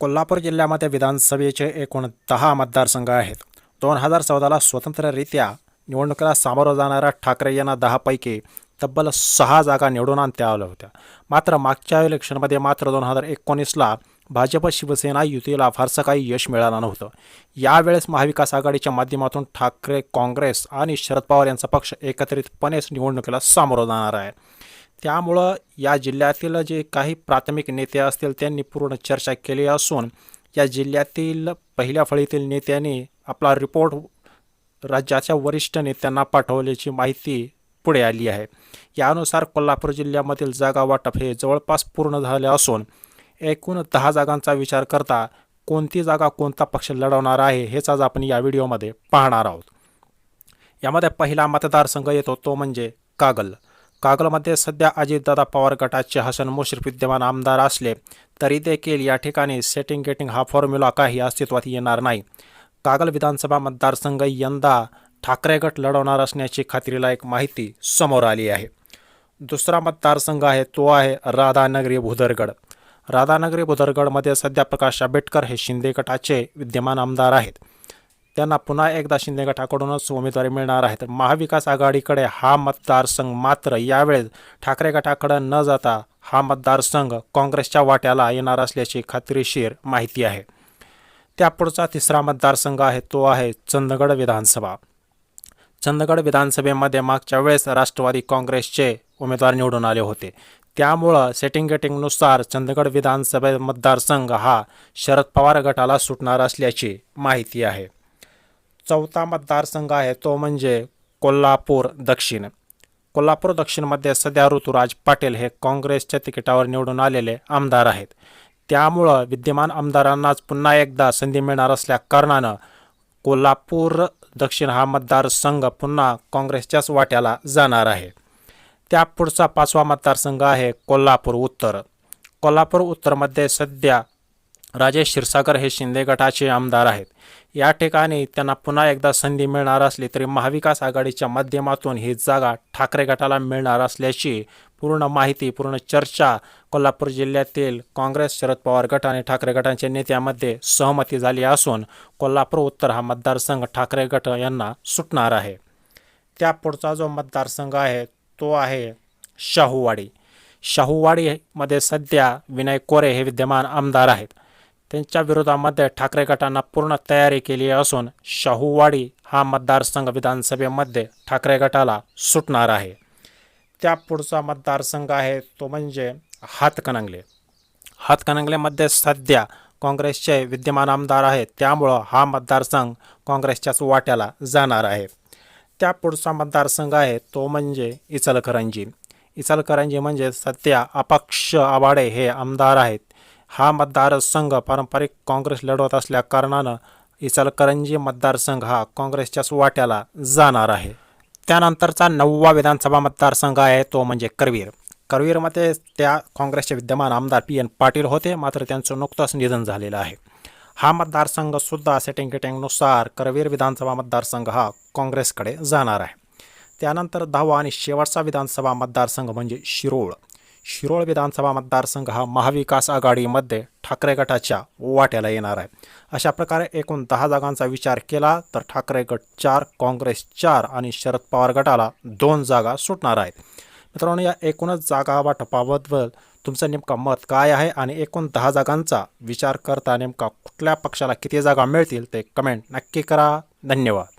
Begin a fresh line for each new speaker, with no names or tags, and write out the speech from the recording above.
कोल्हापूर जिल्ह्यामध्ये विधानसभेचे एकूण दहा मतदारसंघ आहेत. दोन हजार चौदाला स्वतंत्ररित्या निवडणुकीला सामोरं जाणाऱ्या ठाकरे यांना दहापैकी तब्बल सहा जागा निवडून आणता आल्या होत्या. मात्र मागच्या इलेक्शनमध्ये मात्र दोन हजार एकोणीसला भाजप शिवसेना युतीला फारसं काही यश मिळालं नव्हतं. यावेळेस महाविकास आघाडीच्या माध्यमातून ठाकरे काँग्रेस आणि शरद पवार यांचा पक्ष एकत्रितपणेच निवडणुकीला सामोरं जाणार आहे. त्यामुळं या जिल्ह्यातील जे काही प्राथमिक नेते असतील त्यांनी पूर्ण चर्चा केली असून या जिल्ह्यातील पहिल्या फळीतील नेत्यांनी आपला रिपोर्ट राज्याच्या वरिष्ठ नेत्यांना पाठवल्याची माहिती पुढे आली आहे. यानुसार कोल्हापूर जिल्ह्यामधील जागा वाटप हे जवळपास पूर्ण झाले असून एकूण दहा जागांचा विचार करता कोणती जागा कोणता पक्ष लढवणार आहे हेच आज आपण या व्हिडिओमध्ये पाहणार आहोत. यामध्ये पहिला मतदारसंघ येतो तो म्हणजे कागल. कागलमध्ये सध्या अजितदादा पवार गटाचे हसन मुश्रीफ विद्यमान आमदार असले तरी देखील या ठिकाणी सेटिंग गेटिंग हा फॉर्म्युला काही अस्तित्वात येणार नाही. कागल विधानसभा मतदारसंघ यंदा ठाकरे गट लढवणार असण्याची खात्रीलायक माहिती समोर आली आहे. दुसरा मतदारसंघ आहे तो आहे राधानगरी भुदरगड. राधानगरी भुदरगडमध्ये सध्या प्रकाश आंबेडकर हे शिंदे गटाचे विद्यमान आमदार आहेत. त्यांना पुन्हा एकदा शिंदे गटाकडूनच उमेदवारी मिळणार आहे तर महाविकास आघाडीकडे हा मतदारसंघ मात्र यावेळेस ठाकरे गटाकडे न जाता हा मतदारसंघ काँग्रेसच्या वाट्याला येणार असल्याची खात्रीशीर माहिती आहे. त्या पुढचा तिसरा मतदारसंघ आहे तो आहे चंदगड विधानसभा. चंदगड विधानसभेमध्ये मागच्या वेळेस राष्ट्रवादी काँग्रेसचे उमेदवार निवडून आले होते. त्यामुळं सेटिंग गेटिंगनुसार चंदगड विधानसभा मतदारसंघ हा शरद पवार गटाला सुटणार असल्याची माहिती आहे. चौथा मतदारसंघ आहे तो म्हणजे कोल्हापूर दक्षिण. कोल्हापूर दक्षिणमध्ये सध्या ऋतुराज पाटील हे काँग्रेसच्या तिकिटावर निवडून आलेले आमदार आहेत. त्यामुळं विद्यमान आमदारांनाच पुन्हा एकदा संधी मिळणार असल्या कारणानं कोल्हापूर दक्षिण हा मतदारसंघ पुन्हा काँग्रेसच्याच वाट्याला जाणार आहे. त्या पुढचा पाचवा मतदारसंघ आहे कोल्हापूर उत्तर. कोल्हापूर उत्तरमध्ये सध्या राजेश क्षीरसागर हे शिंदे गटाचे आमदार आहेत. या ठिकाणी त्यांना पुन्हा एकदा संधी मिळणार असली तरी महाविकास आघाडीच्या माध्यमातून ही जागा ठाकरे गटाला मिळणार असल्याची पूर्ण माहिती पूर्ण चर्चा कोल्हापूर जिल्ह्यातील काँग्रेस शरद पवार गट आणि ठाकरे गटांच्या नेत्यामध्ये सहमती झाली असून कोल्हापूर उत्तर हा मतदारसंघ ठाकरे गट यांना सुटणार आहे. त्या पुढचा जो मतदारसंघ आहे तो आहे शाहूवाडी. शाहूवाडीमध्ये सध्या विनय कोरे हे विद्यमान आमदार आहेत. त्यांच्या विरोधामध्ये ठाकरे गटानं पूर्ण तयारी केली असून शाहूवाडी हा मतदारसंघ विधानसभेमध्ये ठाकरे गटाला सुटणार आहे. त्या पुढचा मतदारसंघ आहे तो म्हणजे हातकणंगले. हातकणंगलेमध्ये सध्या काँग्रेसचे विद्यमान आमदार आहेत त्यामुळं हा मतदारसंघ काँग्रेसच्याच वाट्याला जाणार आहे. त्या पुढचा मतदारसंघ आहे तो म्हणजे इचलकरंजी. इचलकरंजी म्हणजे सध्या अपक्ष आवाडे हे आमदार आहेत हा मतदारसंघ पारंपरिक काँग्रेस लढवत असल्या कारणानं इचलकरंजी मतदारसंघ हा काँग्रेसच्याच वाट्याला जाणार आहे. त्यानंतरचा नववा विधानसभा मतदारसंघ आहे तो म्हणजे करवीर. करवीरमध्ये त्या काँग्रेसचे विद्यमान आमदार पी एन पाटील होते मात्र त्यांचं नुकतंच निधन झालेलं आहे. हा मतदारसंघसुद्धा सेटिंग किटिंगनुसार करवीर विधानसभा मतदारसंघ हा काँग्रेसकडे जाणार आहे. त्यानंतर दहावा आणि शेवटचा विधानसभा मतदारसंघ म्हणजे शिरोळ. शिरोळ विधानसभा मतदारसंघ हा महाविकास आघाडीमध्ये ठाकरे गटाच्या वाट्याला येणार आहे. अशा प्रकारे एकूण दहा जागांचा विचार केला तर ठाकरे गट चार काँग्रेस चार आणि शरद पवार गटाला दोन जागा सुटणार आहेत. मित्रांनो या एकूणच जागा वाटपाबद्दल तुमचं नेमकं मत काय आहे आणि एकूण दहा जागांचा विचार करता नेमका कुठल्या पक्षाला किती जागा मिळतील ते कमेंट नक्की करा. धन्यवाद.